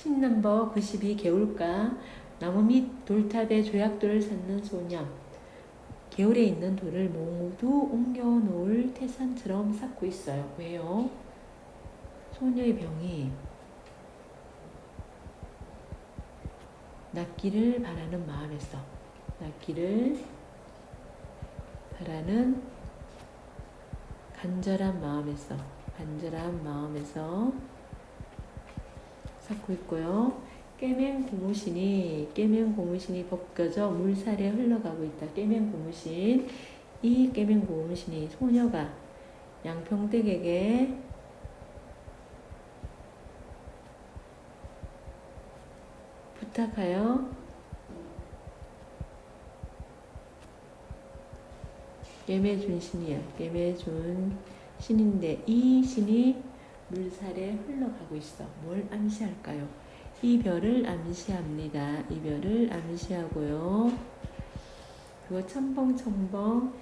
신 넘버 92 개울가 나무 밑 돌탑에 조약돌을 쌓는 소년 개울에 있는 돌을 모두 옮겨 놓을 태산처럼 쌓고 있어요. 왜요? 소녀의 병이 낫기를 바라는 마음에서 낫기를 바라는 간절한 마음에서 간절한 마음에서 쌓고 있고요. 깨맹 고무신이 깨맹 고무신이 벗겨져 물살에 흘러가고 있다. 깨맹 고무신 이 깨맹 고무신이 소녀가 양평댁에게 부탁하여 깨매준 신이야. 깨매준 신인데 이 신이 물살에 흘러가고 있어. 뭘 암시할까요? 이별을 암시합니다. 이별을 암시하고요. 그리고 첨벙첨벙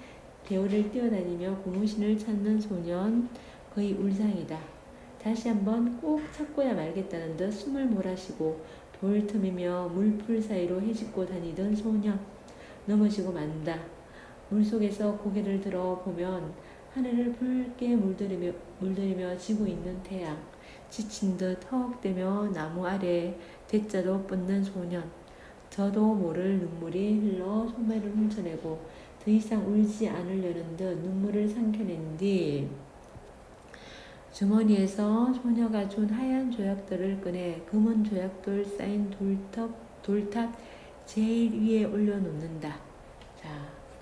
개울을 뛰어다니며 고무신을 찾는 소년 거의 울상이다. 다시 한번 꼭 찾고야 말겠다는 듯 숨을 몰아쉬고 돌 틈이며 물풀 사이로 헤집고 다니던 소년 넘어지고 만다. 물속에서 고개를 들어 보면 하늘을 붉게 물들이며, 물들이며 지고 있는 태양, 지친 듯 허걱대며 나무 아래 대자로 뻗는 소년, 저도 모를 눈물이 흘러 소매를 훔쳐내고 더 이상 울지 않으려는 듯 눈물을 삼켜낸 뒤 주머니에서 소녀가 준 하얀 조약돌을 꺼내 금은 조약돌 쌓인 돌탑, 돌탑 제일 위에 올려놓는다. 자,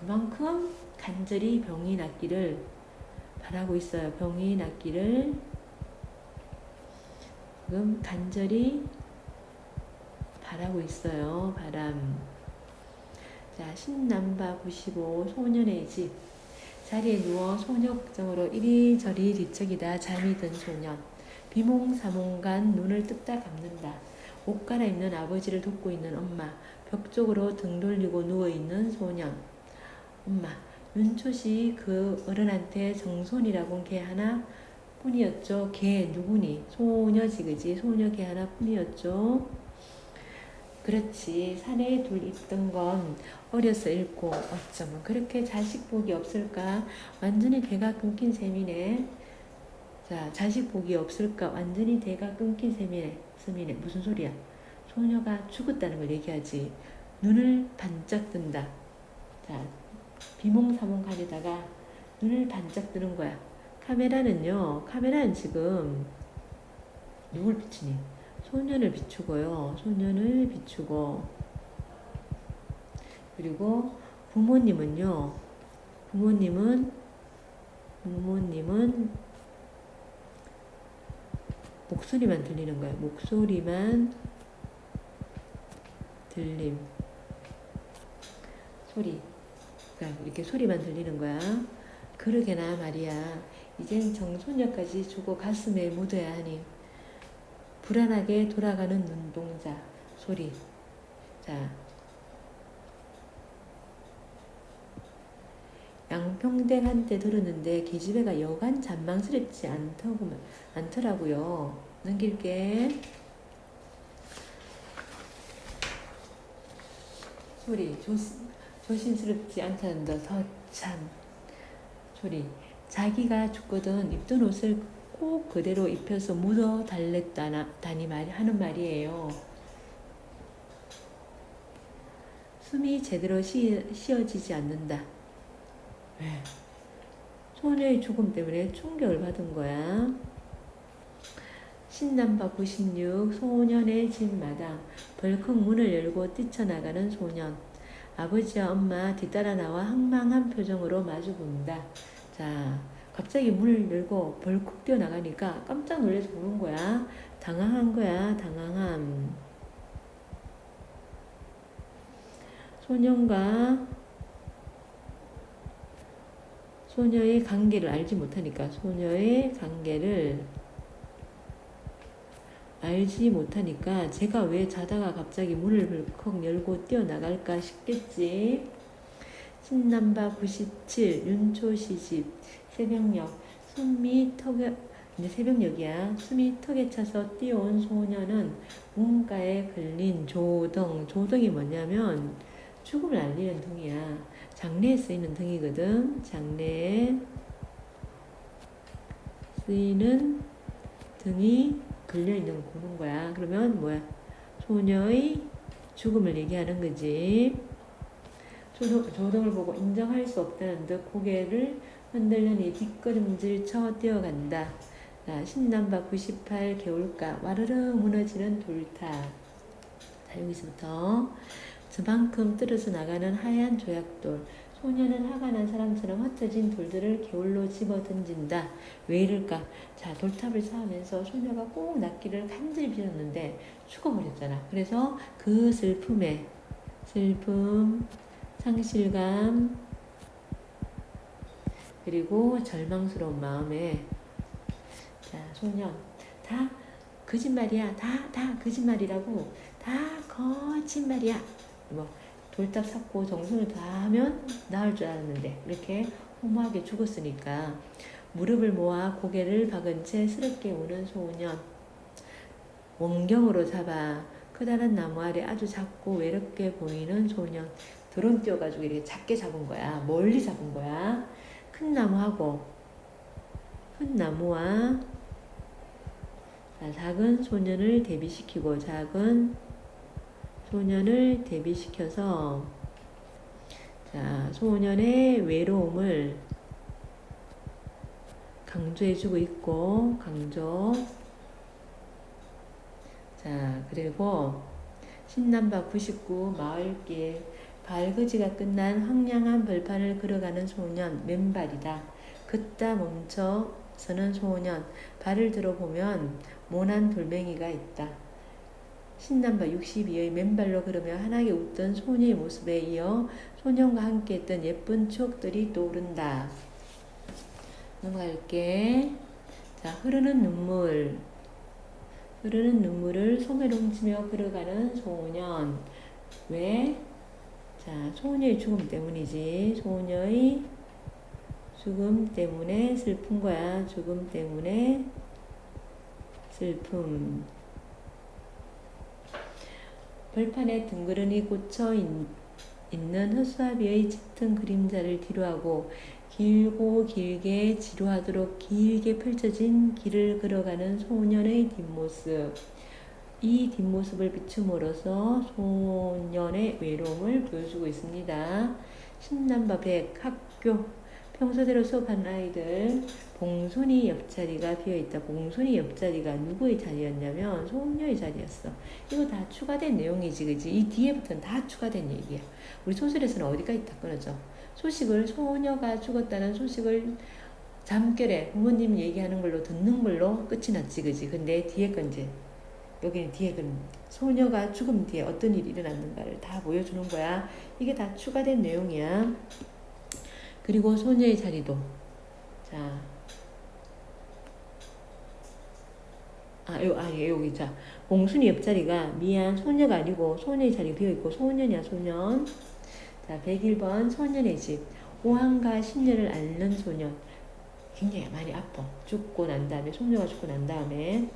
그만큼 간절히 병이 낫기를 바라고 있어요. 병이 낫기를 지금 간절히 바라고 있어요. 바람. 자, 신남바 95 소년의 집. 자리에 누워 소녀 걱정으로 이리저리 뒤척이다 잠이 든 소년. 비몽사몽간 눈을 뜯다 감는다. 옷 갈아입는 아버지를 돕고 있는 엄마. 벽 쪽으로 등 돌리고 누워있는 소년. 엄마, 윤초시 그 어른한테 정손이라곤 걔 하나 뿐이었죠. 걔 누구니? 소녀지 그지? 소녀 걔 하나 뿐이었죠. 그렇지. 산에 둘 있던 건 어려서 잃고 어쩌면 그렇게 자식 복이 없을까? 완전히 대가 끊긴 셈이네. 자, 자식 복이 없을까? 완전히 대가 끊긴 셈이네. 셈이네. 무슨 소리야? 소녀가 죽었다는 걸 얘기하지. 눈을 반짝 뜬다. 자, 비몽사몽 가려다가 눈을 반짝 뜨는 거야. 카메라는요, 카메라는 지금 누굴 비추니? 소년을 비추고요. 소년을 비추고. 그리고 부모님은요, 부모님은, 부모님은 목소리만 들리는 거야. 목소리만 들림. 소리. 이렇게 소리만 들리는 거야. 그러게나 말이야. 이젠 정소녀까지 주고 가슴에 묻어야 하니 불안하게 돌아가는 눈동자 소리. 자. 양평댁한테 들었는데 계집애가 여간 잔망스럽지 않더구 않더라고요. 넘길게. 소리 조심, 조심스럽지 않다는 더참 소리 자기가 죽거든 입던 옷을 꼭 그대로 입혀서 묻어 달랬다니 말 하는 말이에요. 숨이 제대로 쉬, 쉬어지지 않는다. 왜? 소녀의 죽음 때문에 충격을 받은 거야. 신남바 96 소년의 집 마당 벌컥 문을 열고 뛰쳐나가는 소년 아버지와 엄마 뒤따라 나와 항망한 표정으로 마주 본다. 자, 갑자기 문을 열고 벌컥 뛰어나가니까 깜짝 놀라서 보는 거야. 당황한 거야, 당황함. 소년과 소녀의 관계를 알지 못하니까 소녀의 관계를 알지 못하니까 제가 왜 자다가 갑자기 문을 벌컥 열고 뛰어나갈까 싶겠지. 신남바 97 윤초 시집 새벽녘 손밑 이제 새벽녘이야. 숨이 턱에 차서 뛰어온 소녀는 문가에 걸린 조등. 조등이 뭐냐면 죽음을 알리는 등이야. 장례에 쓰이는 등이거든. 장례에 쓰이는 등이 걸려있는 거 보는 거야. 그러면 뭐야? 소녀의 죽음을 얘기하는 거지. 조등을 보고 인정할 수 없다는 듯 고개를 흔들려니 뒷걸음질 쳐 뛰어간다. 자, 신남바 98 개울가 와르르 무너지는 돌탑. 자, 여기서부터 저만큼 떨어져 나가는 하얀 조약돌. 소녀는 화가 난 사람처럼 흩어진 돌들을 개울로 집어 던진다. 왜 이럴까? 자, 돌탑을 쌓으면서 소녀가 꼭 낫기를 간절히 빌었는데 죽어버렸잖아. 그래서 그 슬픔에 슬픔, 상실감, 그리고 절망스러운 마음에 자, 소녀 다 거짓말이야. 다, 다 거짓말이라고. 다 거짓말이야. 뭐 돌탑 쌓고 정성을 다하면 나을 줄 알았는데 이렇게 허무하게 죽었으니까 무릎을 모아 고개를 박은 채 스럽게 우는 소년 원경으로 잡아 커다란 나무 아래 아주 작고 외롭게 보이는 소년 드론 띄워가지고 이렇게 작게 잡은 거야. 멀리 잡은 거야. 큰 나무하고 큰 나무와 자, 작은 소년을 대비시키고 작은 소년을 대비시켜서 자, 소년의 외로움을 강조해주고 있고 강조. 자 그리고 신남바 99 마을길 발그지가 끝난 황량한 벌판을 걸어가는 소년 맨발이다. 걷다 멈춰 서는 소년 발을 들어보면 모난 돌멩이가 있다 신남바 62의 맨발로 걸으며 환하게 웃던 소녀의 모습에 이어 소년과 함께 했던 예쁜 추억들이 떠오른다. 넘어갈게. 자, 흐르는 눈물. 흐르는 눈물을 소매로 훔치며 걸어가는 소년. 왜? 자, 소녀의 죽음 때문이지. 소녀의 죽음 때문에 슬픈 거야. 죽음 때문에 슬픔. 벌판에 둥그러니 꽂혀 있, 있는 허수아비의 짙은 그림자를 뒤로하고 길고 길게 지루하도록 길게 펼쳐진 길을 걸어가는 소년의 뒷모습. 이 뒷모습을 비춤으로써 소년의 외로움을 보여주고 있습니다. 신남바 백 학교 평소대로 수업하는 아이들 봉순이 옆자리가 비어있다. 봉순이 옆자리가 누구의 자리였냐면 소녀의 자리였어. 이거 다 추가된 내용이지, 그지? 이 뒤에부터는 다 추가된 얘기야. 우리 소설에서는 어디가 있다 끊어져. 소식을 소녀가 죽었다는 소식을 잠결에 부모님 얘기하는 걸로 듣는 걸로 끝이 났지, 그지? 근데 뒤에 건 이제 여기는 뒤에 건 소녀가 죽음 뒤에 어떤 일이 일어났는가를 다 보여주는 거야. 이게 다 추가된 내용이야. 그리고 소녀의 자리도 자. 아, 요, 아니, 여기, 자. 봉순이 옆자리가 미안, 소녀가 아니고 소녀의 자리 비어있고 소년이야, 소년. 자, 101번 소년의 집. 오한과 신녀를 앓는 소년. 굉장히 많이 아파. 죽고 난 다음에, 소녀가 죽고 난 다음에,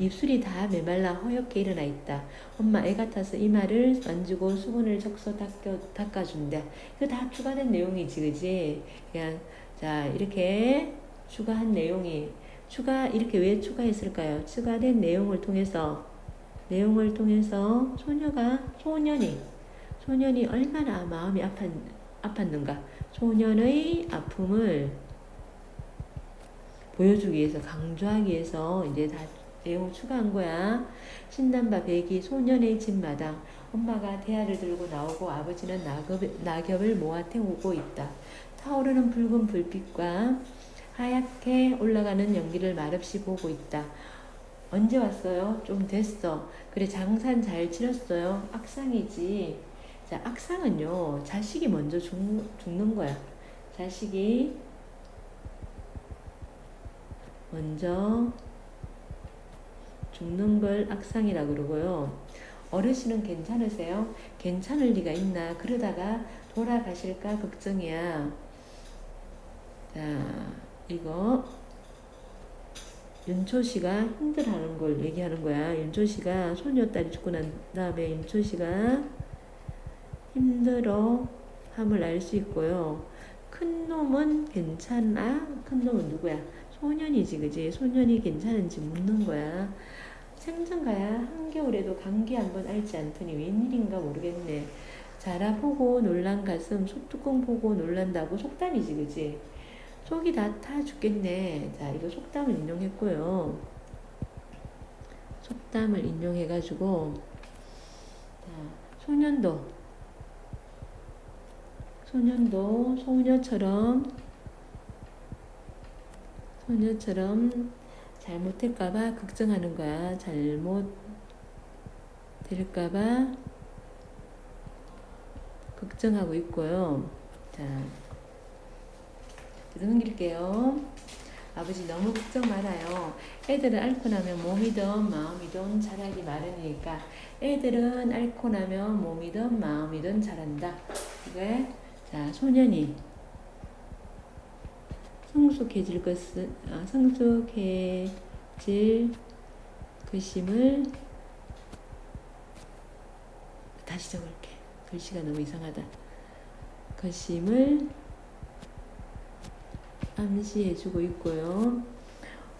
입술이 다 메말라 허옇게 일어나 있다. 엄마 애 같아서 이마를 만지고 수건을 적셔 닦여, 닦아준다. 이거 다 추가된 내용이지, 그지? 그냥, 자, 이렇게 추가한 내용이, 추가, 이렇게 왜 추가했을까요? 추가된 내용을 통해서, 내용을 통해서 소녀가, 소년이, 소년이 얼마나 마음이 아팠, 아팠는가. 소년의 아픔을 보여주기 위해서, 강조하기 위해서 이제 다 내용을 추가한 거야. 신남바 백이 소년의 집마당. 엄마가 대야를 들고 나오고 아버지는 낙엽, 낙엽을 모아 태우고 있다. 타오르는 붉은 불빛과 하얗게 올라가는 연기를 말없이 보고 있다. 언제 왔어요? 좀 됐어. 그래, 장산 잘 치렀어요. 악상이지. 자, 악상은요, 자식이 먼저 죽, 죽는 거야. 자식이 먼저 죽는 걸 악상이라 그러고요. 어르신은 괜찮으세요? 괜찮을 리가 있나? 그러다가 돌아가실까 걱정이야. 자, 이거 윤초 씨가 힘들어하는 걸 얘기하는 거야. 윤초 씨가 소녀딸이 죽고 난 다음에 윤초 씨가 힘들어 함을 알 수 있고요. 큰 놈은 괜찮아? 큰 놈은 누구야? 소년이지, 그지? 소년이 괜찮은지 묻는 거야. 생전가야 한겨울에도 감기 한번 앓지 않더니 웬일인가 모르겠네. 자라보고 놀란 가슴, 속뚜껑 보고 놀란다고 속담이지, 그지? 속이 다 타 죽겠네. 자, 이거 속담을 인용했고요. 속담을 인용해가지고, 자, 소년도, 소년도 소녀처럼, 소녀처럼 잘못될까봐 걱정하는 거야. 잘못 될까봐 걱정하고 있고요. 자, 넘길게요. 아버지 너무 걱정 말아요. 애들은 앓고 나면 몸이든 마음이든 자라기 마련이니까 애들은 앓고 나면 몸이든 마음이든 자란다. 이게 자 소년이 성숙해질 것은 아, 성숙해질 것임을 다시 적을게. 글씨가 너무 이상하다. 것임을 암시해주고 있고요.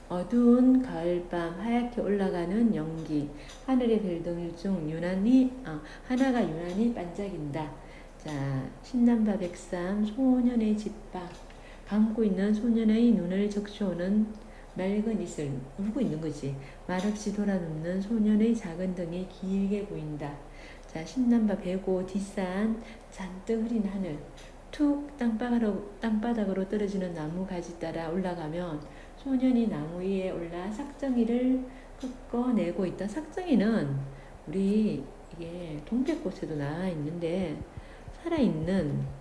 어두운 가을밤 하얗게 올라가는 연기 하늘의 별똥이 중 유난히 아, 하나가 유난히 반짝인다. 자 신남바 백삼 소년의 집밥 감고 있는 소년의 눈을 적셔오는 맑은 이슬 울고 있는 거지 말없이 돌아눕는 소년의 작은 등이 길게 보인다. 자 신남바 배고 뒷산 잔뜩 흐린 하늘 툭 땅바닥으로, 땅바닥으로 떨어지는 나무 가지 따라 올라가면 소년이 나무 위에 올라 삭정이를 꺾어내고 있다. 삭정이는 우리 이게 동백꽃에도 나와 있는데 살아있는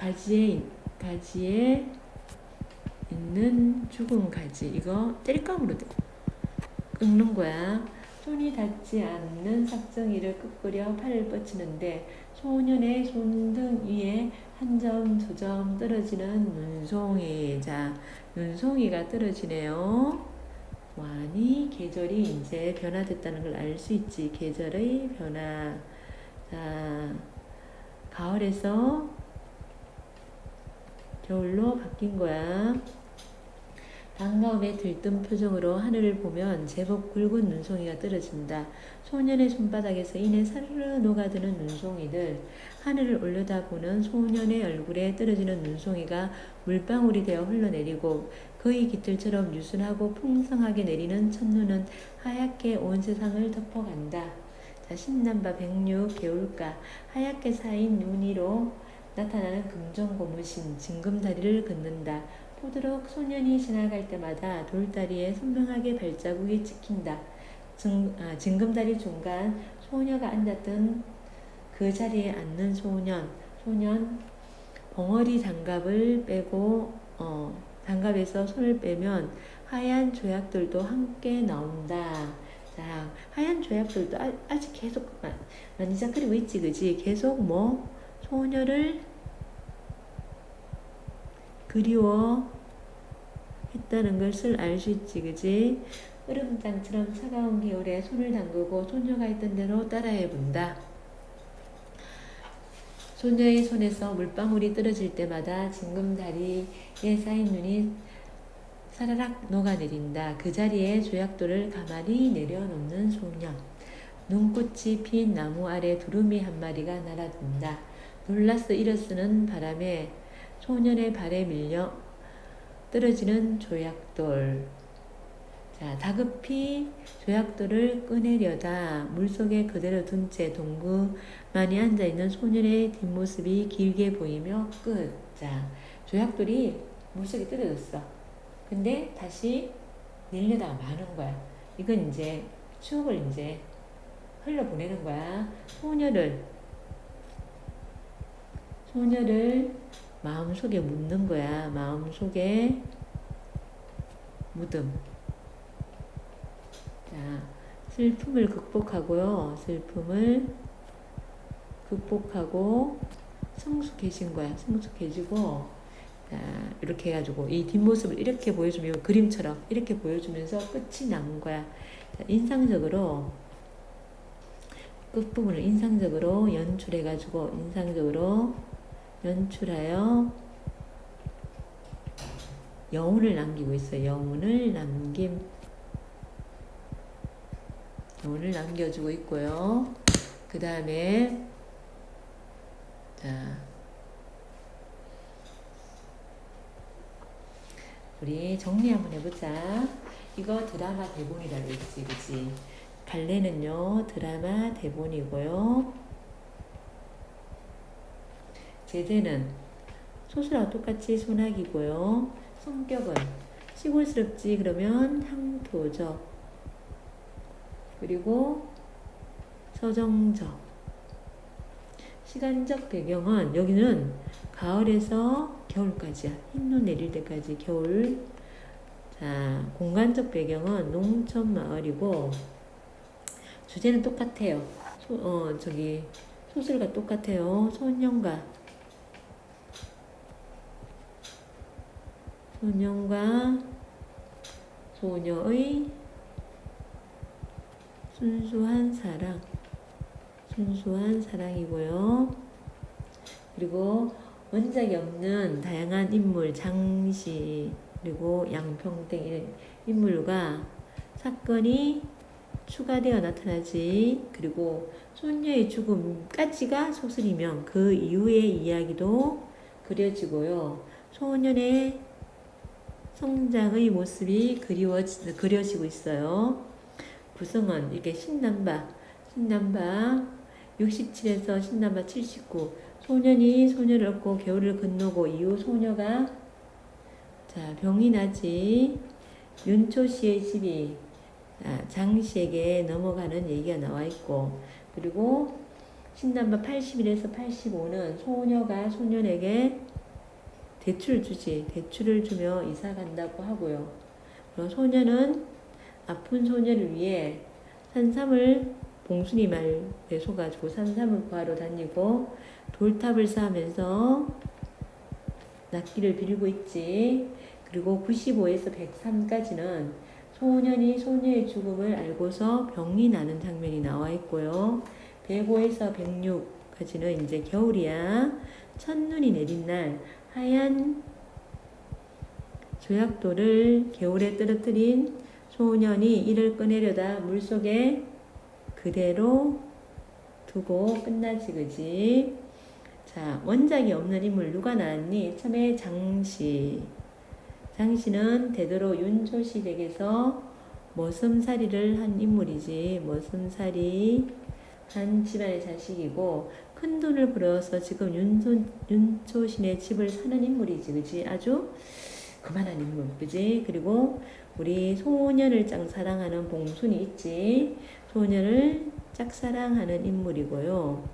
가지에 가지에 있는 죽은 가지. 이거 땔감으로 꺾는 거야. 손이 닿지 않는 삭정이를 끄끄려 팔을 뻗치는데 소년의 손등 위에 한 점 두 점 떨어지는 눈송이. 자 눈송이가 떨어지네요. 완이 계절이 이제 변화됐다는 걸 알 수 있지. 계절의 변화. 자 가을에서 겨울로 바뀐 거야. 반가움에 들뜬 표정으로 하늘을 보면 제법 굵은 눈송이가 떨어진다. 소년의 손바닥에서 이내 사르르 녹아드는 눈송이들. 하늘을 올려다보는 소년의 얼굴에 떨어지는 눈송이가 물방울이 되어 흘러내리고 그의 깃들처럼 유순하고 풍성하게 내리는 첫눈은 하얗게 온 세상을 덮어간다. 자, 신남바 백육 개울가 하얗게 쌓인 눈 위로 나타나는 금종 고무신 징금다리를 긋는다. 포도록 소년이 지나갈 때마다 돌다리에 선명하게 발자국이 찍힌다. 징, 아, 징금다리 중간 소녀가 앉았던 그 자리에 앉는 소년, 소년 벙어리 장갑을 빼고 어, 장갑에서 손을 빼면 하얀 조약들도 함께 나온다. 자, 하얀 조약들도 아, 아직 계속 만지작거리고 있지, 그지? 계속 뭐 소녀를 그리워 했다는 것을 알 수 있지, 그지? 흐름장처럼 차가운 겨울에 손을 담그고 소녀가 있던 대로 따라해 본다. 소녀의 손에서 물방울이 떨어질 때마다 징금다리에 쌓인 눈이 사라락 녹아내린다. 그 자리에 조약돌을 가만히 내려놓는 소녀. 눈꽃이 핀 나무 아래 두루미 한 마리가 날아든다. 놀라서 일어서는 바람에 소년의 발에 밀려 떨어지는 조약돌. 자, 다급히 조약돌을 꺼내려다 물속에 그대로 둔 채 동그만이 앉아있는 소년의 뒷모습이 길게 보이며 끝. 자, 조약돌이 물속에 떨어졌어. 근데 다시 내려다가 마는 거야. 이건 이제 추억을 이제 흘려보내는 거야. 소녀를, 소녀를 마음속에 묻는 거야. 마음속에 묻음. 자, 슬픔을 극복하고요. 슬픔을 극복하고 성숙해진 거야. 성숙해지고 자, 이렇게 해가지고 이 뒷모습을 이렇게 보여주면 그림처럼 이렇게 보여주면서 끝이 남은 거야. 자, 인상적으로 끝부분을 인상적으로 연출해가지고 인상적으로 연출하여 여운을 남기고 있어요. 여운을 남김. 여운을 남겨주고 있고요. 그 다음에 자 우리 정리 한번 해보자. 이거 드라마 대본이라고 했지, 그치? 발레는요, 드라마 대본이고요. 제재는 소설하고 똑같이 소나기고요. 성격은 시골스럽지, 그러면 향토적. 그리고 서정적. 시간적 배경은 여기는 가을에서 겨울까지야. 흰눈 내릴 때까지 겨울. 자, 공간적 배경은 농촌 마을이고 주제는 똑같아요. 소, 어, 저기 소설과 똑같아요. 소년과 소년과 소녀의 순수한 사랑. 순수한 사랑이고요. 그리고 원작이 없는 다양한 인물, 장시, 그리고 양평등 이런 인물과 사건이 추가되어 나타나지. 그리고 소녀의 죽음까지가 소설이면 그 이후의 이야기도 그려지고요. 소년의 성장의 모습이 그리워지, 그려지고 있어요. 구성은 이게 신남바, 신남바 67에서 신남바 79. 소년이 소녀를 얻고 겨울을 건너고 이후 소녀가 자 병이 나지 윤초 씨의 집이 아, 장 씨에게 넘어가는 얘기가 나와 있고 그리고 신남바 81에서 85는 소녀가 소년에게 대출을 주지 대출을 주며 이사 간다고 하고요. 그리고 소녀는 아픈 소녀를 위해 산삼을 봉순이 말에 속아주고 산삼을 구하러 다니고 돌탑을 쌓으면서 낫기를 빌고 있지. 그리고 95에서 103까지는 소년이 소녀의 죽음을 알고서 병이 나는 장면이 나와 있고요. 105에서 106까지는 이제 겨울이야. 첫눈이 내린 날 하얀 조약돌을 겨울에 떨어뜨린 소년이 이를 꺼내려다 물속에 그대로 두고 끝나지 그지? 자 원작이 없는 인물 누가 나왔니? 처음에 장씨 장씨는 되도록 윤조씨 댁에서 머슴살이를 한 인물이지 머슴살이 한 집안의 자식이고 큰 돈을 벌어서 지금 윤소, 윤초신의 집을 사는 인물이지 그지? 아주 그만한 인물 그지? 그리고 우리 소년을 짱 사랑하는 봉순이 있지 소년을 짝사랑하는 인물이고요.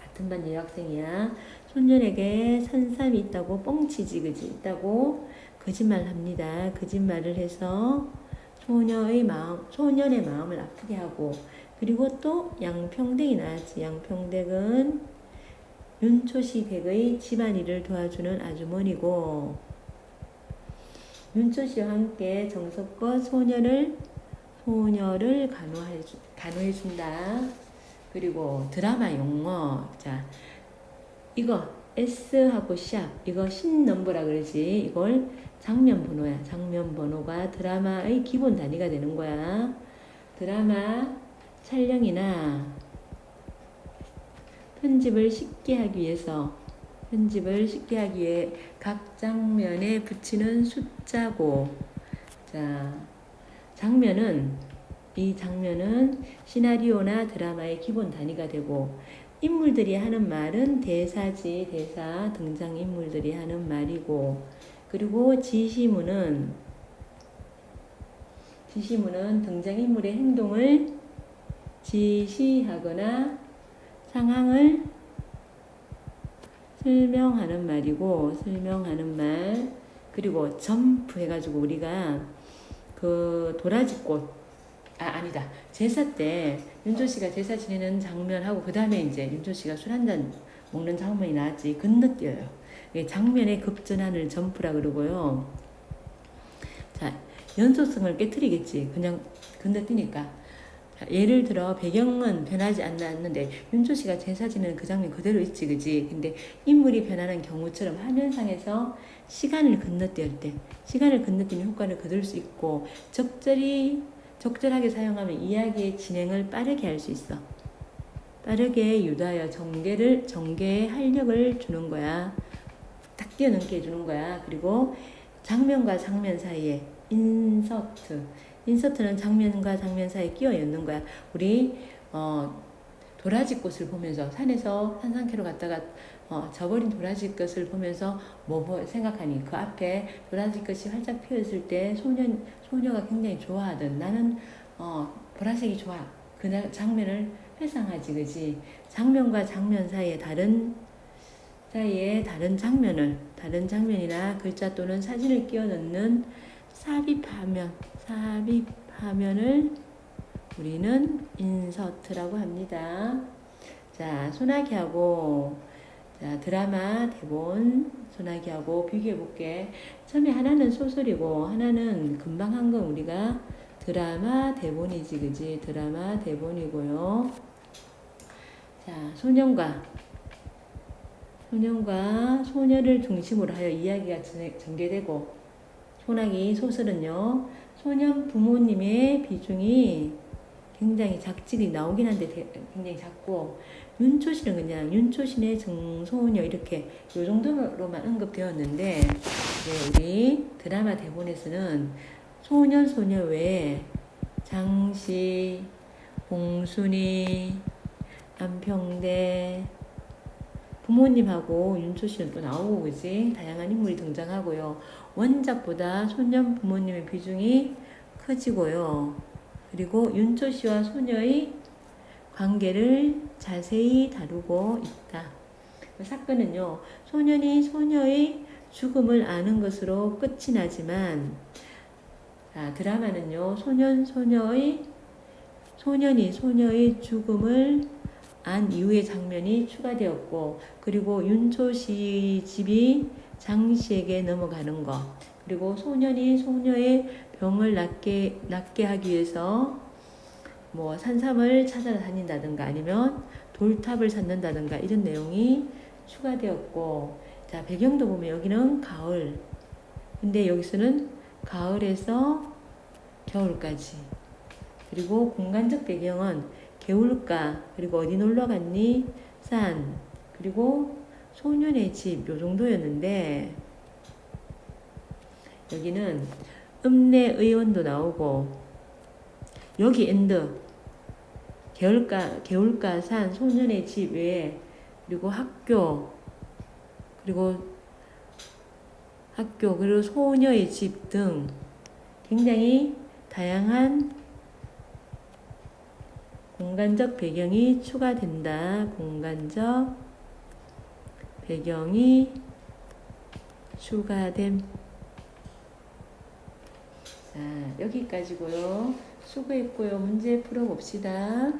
같은 반 여학생이야. 소년에게 산삼이 있다고 뻥치지, 그지? 있다고 거짓말 합니다. 거짓말을 해서 소녀의 마음, 소년의 마음을 아프게 하고, 그리고 또 양평댁이 나왔지. 양평댁은 윤초시 댁의 집안일을 도와주는 아주머니고, 윤초시와 함께 정석껏 소녀를 소녀를 간호해, 주, 간호해 준다. 그리고 드라마 용어. 자, 이거 S하고 샵. 이거 신 넘버라 그러지. 이걸 장면 번호야. 장면 번호가 드라마의 기본 단위가 되는 거야. 드라마 촬영이나 편집을 쉽게 하기 위해서 편집을 쉽게 하기 위해 각 장면에 붙이는 숫자고. 자 장면은 이 장면은 시나리오나 드라마의 기본 단위가 되고 인물들이 하는 말은 대사지 대사 등장 인물들이 하는 말이고. 그리고 지시문은 지시문은 등장 인물의 행동을 지시하거나 상황을 설명하는 말이고 설명하는 말 그리고 점프 해가지고 우리가 그 도라지꽃 아 아니다 제사 때 윤조 씨가 제사 지내는 장면하고 그 다음에 이제 윤조 씨가 술 한 잔 먹는 장면이 나왔지 건너뛰어요 장면에 급전하는 점프라 그러고요. 자, 연속성을 깨뜨리겠지. 그냥 건너뛰니까. 자, 예를 들어 배경은 변하지 않았는데 윤조 씨가 제사 지내는 그 장면 그대로 있지, 그지? 근데 인물이 변하는 경우처럼 화면상에서 시간을 건너뛸 때 시간을 건너뛰는 효과를 거둘 수 있고 적절히 적절하게 사용하면 이야기의 진행을 빠르게 할 수 있어. 빠르게 유도하여 전개를 전개에 활력을 주는 거야. 딱 뛰어넘게 해주는 거야. 그리고 장면과 장면 사이에 인서트. 인서트는 장면과 장면 사이에 끼워 넣는 거야. 우리 어, 도라지 꽃을 보면서 산에서 산상캐로 갔다가 어, 저버린 도라지 꽃을 보면서 뭐, 뭐 생각하니 그 앞에 도라지 꽃이 활짝 피었을 때 소년 소녀가 굉장히 좋아하던 나는 어, 보라색이 좋아. 그 나- 장면을 회상하지, 그지? 장면과 장면 사이에 다른 사이에 다른 장면을 다른 장면이나 글자 또는 사진을 끼워 넣는 삽입화면, 삽입 화면을 우리는 인서트라고 합니다. 자, 소나기하고 자, 드라마 대본 소나기하고 비교해 볼게. 처음에 하나는 소설이고 하나는 금방 한 건 우리가 드라마 대본이지, 그지? 드라마 대본이고요. 자, 소년과 소년과 소녀를 중심으로 하여 이야기가 전- 전개되고 소나기 소설은요 소년 부모님의 비중이 굉장히 작직이 나오긴 한데 대- 굉장히 작고 윤초신은 그냥 윤초신의 정소녀 이렇게 요 정도로만 언급되었는데 우리 드라마 대본에서는 소년 소녀 외에 장씨, 봉순이, 안평대 부모님하고 윤초 씨는 또 나오고 그지? 다양한 인물이 등장하고요 원작보다 소년 부모님의 비중이 커지고요. 그리고 윤초 씨와 소녀의 관계를 자세히 다루고 있다. 그 사건은요 소년이 소녀의 죽음을 아는 것으로 끝이 나지만 자, 드라마는요 소년 소녀의 소년이 소녀의 죽음을 안 이후의 장면이 추가되었고 그리고 윤초 씨 집이 장 씨에게 넘어가는 것 그리고 소년이 소녀의 병을 낫게 낫게 하기 위해서 뭐 산삼을 찾아다닌다든가 아니면 돌탑을 찾는다든가 이런 내용이 추가되었고 자 배경도 보면 여기는 가을. 근데 여기서는 가을에서 겨울까지. 그리고 공간적 배경은 개울가 그리고 어디 놀러 갔니? 산. 그리고 소년의 집 요 정도였는데 여기는 읍내 의원도 나오고 여기 엔드 개울가 개울가 산 소년의 집 외에 그리고 학교 그리고 학교 그리고 소녀의 집 등 굉장히 다양한 공간적 배경이 추가된다. 공간적 배경이 추가됨. 자, 여기까지고요. 수고했고요. 문제 풀어봅시다.